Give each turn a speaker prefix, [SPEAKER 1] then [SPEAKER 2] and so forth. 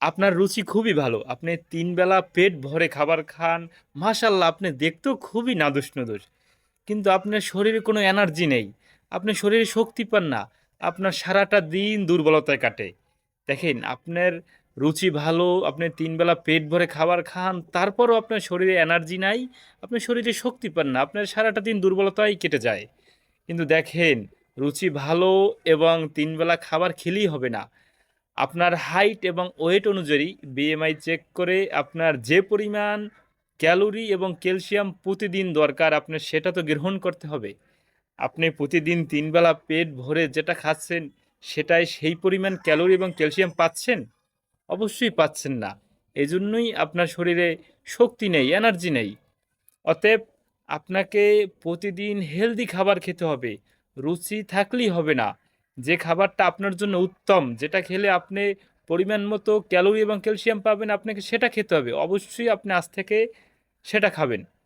[SPEAKER 1] আপনার রুচি খুবই ভালো। আপনি ৩ বেলা পেট ভরে খাবার খান। মাশাআল্লাহ আপনি দেখতেও খুবই নাদুস নুদুস। কিন্তু আপনার শরীরে কোনো এনার্জি নেই। আপনি শরীরে শক্তি পান না। আপনার সারাটা দিন দুর্বলতায় কাটে। দেখেন আপনার রুচি ভালো, আপনি ৩ বেলা পেট ভরে খাবার খান, তারপরও আপনার শরীরে এনার্জি নাই, আপনার শরীরে শক্তি পান না। আপনার সারাটা দিন দুর্বলতায় কেটে যায়। কিন্তু দেখেন রুচি ভালো এবং ৩ বেলা খাবার খেলেই হবে না। আপনার হাইট এবং ওয়েট অনুযায়ী বিএমআই চেক করে আপনার যে পরিমাণ ক্যালোরি এবং ক্যালসিয়াম প্রতিদিন দরকার আপনার সেটা তো গ্রহণ করতে হবে। আপনি প্রতিদিন তিনবেলা পেট ভরে যেটা খাচ্ছেন সেটায় সেই পরিমাণ ক্যালোরি এবং ক্যালসিয়াম পাচ্ছেন? অবশ্যই পাচ্ছেন না। এজন্যই আপনার শরীরে শক্তি নেই, এনার্জি নেই। অতএব আপনাকে প্রতিদিন হেলদি খাবার খেতে হবে। রুচি থাকলেই হবে না। যে খাবারটা আপনার জন্য উত্তম, যেটা খেলে আপনি পরিমাণ মতো ক্যালোরি এবং ক্যালসিয়াম পাবেন আপনাকে সেটা খেতে হবে। অবশ্যই আপনি আজ থেকে সেটা খাবেন।